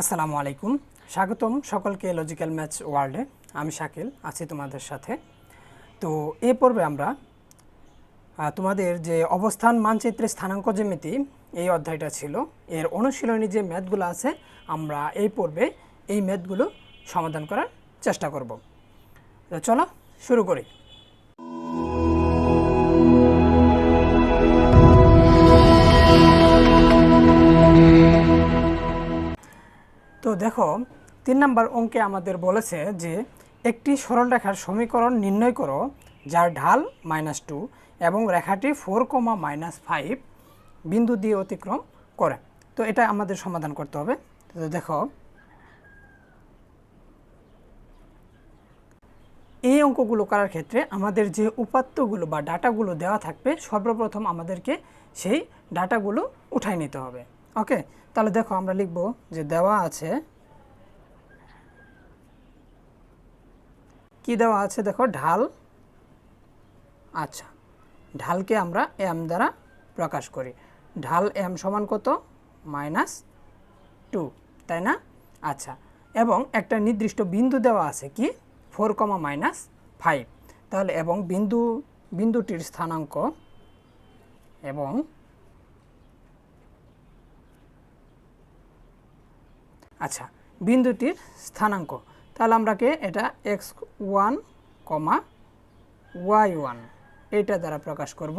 আসসালামু আলাইকুম। স্বাগতম সকলকে লজিক্যাল ম্যাচ ওয়ার্ল্ডে আমি শাকিল, আছি তোমাদের সাথে। তো এ পর্বে আমরা তোমাদের যে অবস্থান মানচিত্রে স্থানাঙ্ক জ্যামিতি, এই অধ্যায়টা ছিল। এর অনুশীলনী যে ম্যাথগুলো আছে, আমরা এই পর্বে এই ম্যাথগুলো সমাধান করার চেষ্টা করব। তো চলো, শুরু করি। তিন নম্বর অঙ্কে আমাদের বলেছে যে একটি সরলরেখার সমীকরণ নির্ণয় করো, যার ঢাল মাইনাস টু এবং রেখাটি ফোর কমা মাইনাস ফাইভ বিন্দু দিয়ে অতিক্রম করে। তো এটা আমাদের সমাধান করতে হবে। তো দেখো, এই অঙ্কগুলো করার ক্ষেত্রে আমাদের যে উপাত্তগুলো বা ডাটাগুলো দেওয়া থাকবে, সর্বপ্রথম আমাদেরকে সেই ডাটাগুলো উঠাই নিতে হবে। ওকে? তাহলে দেখো আমরা লিখব যে দেওয়া আছে কি দেওয়া আছে দেখো, ঢাল। আচ্ছা ঢালকে আমরা এম দ্বারা প্রকাশ করি। ঢাল এম সমান কত? মাইনাস টু, তাই না? আচ্ছা এবং একটা নির্দিষ্ট বিন্দু দেওয়া আছে কি? Four comma minus five. তাহলে, এবং বিন্দু, বিন্দুটির স্থানাঙ্ক এবং আচ্ছা বিন্দুটির স্থানাঙ্ক। তাহলে আমরা কে? এটা x one comma y one এইটা দ্বারা প্রকাশ করব।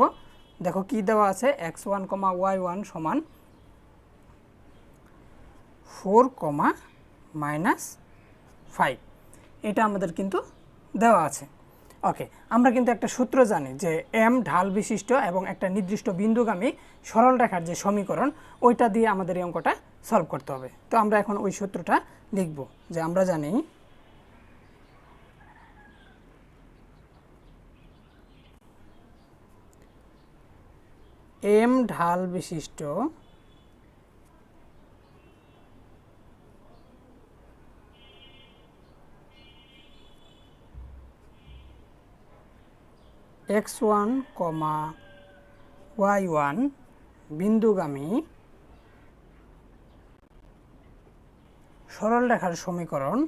দেখো কি দেওয়া আছে? X one comma y one সমান ফোর কমা মাইনাস ফাইভ এটা আমাদের কিন্তু দেওয়া আছে। ওকে, আমরা কিন্তু একটা সূত্র জানি যে এম ঢাল বিশিষ্ট এবং একটা নির্দিষ্ট বিন্দুগামী সরল রেখার যে সমীকরণ, ওইটা দিয়ে আমাদের এই অঙ্কটা সলভ করতে হবে। তো আমরা এখন ওই সূত্রটা লিখব যে আমরা জানি এম ঢাল বিশিষ্ট। X one comma y one বিন্দুগামী সরল রেখার সমীকরণ।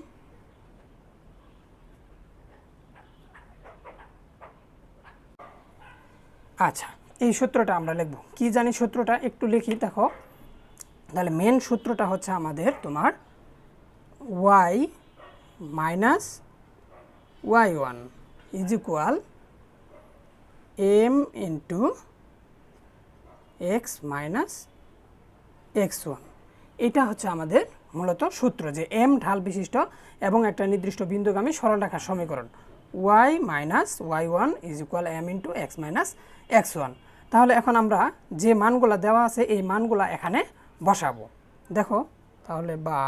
আচ্ছা এই সূত্রটা আমরা লিখব। কি জানি সূত্রটা? একটু লিখি, দেখো। তাহলে মেন সূত্রটা হচ্ছে আমাদের তোমার y minus y one is equal m into x minus x one এটা হচ্ছে আমাদের মূলত সূত্র যে এম ঢাল বিশিষ্ট এবং একটা নির্দিষ্ট বিন্দুগামী সরল রেখার সমীকরণ। Y minus y one is equal m into x minus x one তাহলে এখন আমরা যে মানগুলো দেওয়া আছে, এই মানগুলো এখানে বসাবো। দেখো, তাহলে বা,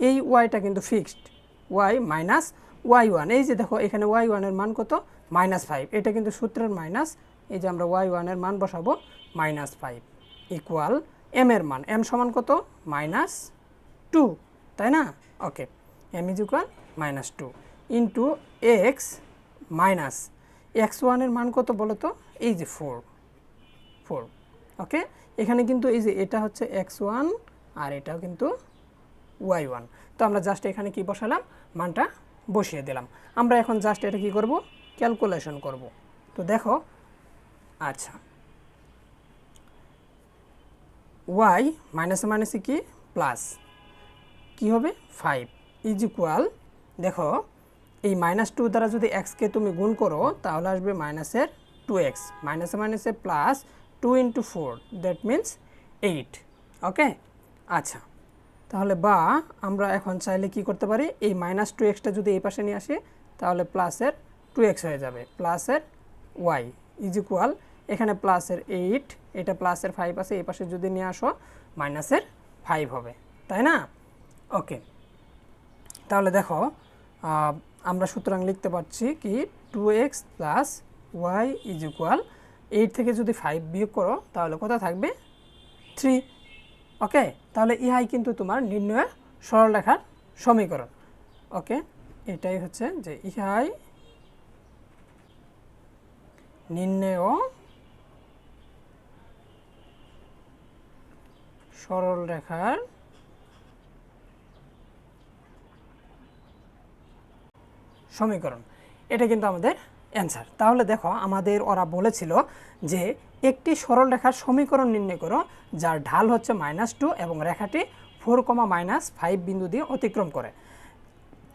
এই ওয়াইটা কিন্তু fixed y minus y one এই যে দেখো, এখানে ওয়াই ওয়ানের মান কত? মাইনাস ফাইভ এটা কিন্তু সূত্রের মাইনাস এই যে আমরা ওয়াই ওয়ানের মান বসাবো মাইনাস ফাইভ ইকুয়াল এম এর মান। এম সমান কত? মাইনাস টু তাই না? Okay m is equal minus two into x minus x ওয়ানের মান কত বলো তো এই যে ফোর ফোর ওকে এখানে কিন্তু এই যে এটা হচ্ছে এক্স আর এটাও কিন্তু ওয়াই তো আমরা জাস্ট এখানে কি বসালাম? মানটা বসিয়ে দিলাম। আমরা এখন জাস্ট এটা কি করব? ক্যালকুলেশন করব। তো দেখো আচ্ছা। ওয়াই মাইনাসে মাইনাসে কি? প্লাস কি হবে? ফাইভ ইজ ইকুয়াল দেখো, এই মাইনাস টু দ্বারা যদি এক্সকে তুমি গুণ করো, তাহলে আসবে মাইনাসের টু এক্স মাইনাসে মাইনাসে plus two into four that means eight okay আচ্ছা। তাহলে বা আমরা এখন চাইলে কি করতে পারি? এই মাইনাস টু এক্সটা যদি এই পাশে নিয়ে আসি, তাহলে প্লাসের টু এক্স হয়ে যাবে। প্লাসের ওয়াই ইজ ইকুয়াল এখানে প্লাসের এইট এটা প্লাসের ফাইভ আছে, এই পাশে যদি নিয়ে আসো মাইনাসের ফাইভ হবে। তাই না? ওকে তাহলে দেখো আমরা সুতরাং লিখতে পারছি কি? Two x plus y is equal eight থেকে যদি ফাইভ বিয়োগ করো, তাহলে কত থাকবে? থ্রি। ওকে? তাহলে ইহাই কিন্তু তোমার নির্ণয় সরলরেখার সমীকরণ। ওকে? এটাই হচ্ছে যে ইহাই নির্ণয় সরল রেখার সমীকরণ। এটা কিন্তু আমাদের অ্যান্সার তাহলে দেখো, আমাদের ওরা বলেছিল যে একটি সরল রেখার সমীকরণ নির্ণয় করো, যার ঢাল হচ্ছে মাইনাস টু এবং রেখাটি ফোর কমা মাইনাস ফাইভ বিন্দু দিয়ে অতিক্রম করে।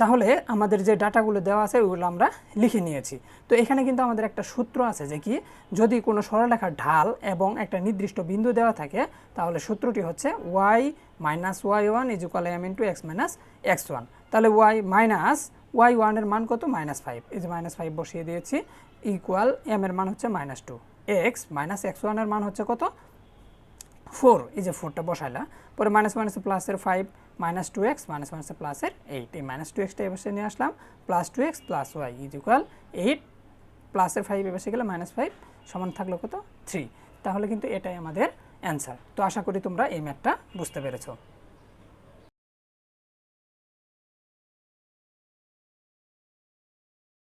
তাহলে আমাদের যে ডাটাগুলো দেওয়া আছে ওগুলো আমরা লিখে নিয়েছি। তো এখানে কিন্তু আমাদের একটা সূত্র আছে যে কি, যদি কোনো সরলরেখার ঢাল এবং একটা নির্দিষ্ট বিন্দু দেওয়া থাকে, তাহলে সূত্রটি হচ্ছে y minus y one is equal m into x minus x one তাহলে ওয়াই মাইনাস ওয়াই ওয়ানের মান কত? মাইনাস ফাইভ এই যে মাইনাস ফাইভ বসিয়ে দিয়েছি ইকুয়াল এম এর মান হচ্ছে minus two x minus x ওয়ানের মান হচ্ছে কত? ফোর, এই যে ফোরটা বসাইলা, পরে মাইনাস মাইনাসে প্লাসের five minus two x minus মাইনাসে প্লাসের এইট এই মাইনাস টু এক্সটা এবার নিয়ে আসলাম plus two x plus y is equal eight প্লাসের ফাইভ এবার গেলে মাইনাস ফাইভ সমান থাকল কত? থ্রি তাহলে কিন্তু এটাই আমাদের অ্যান্সার তো আশা করি তোমরা এই ম্যাথটা বুঝতে পেরেছ।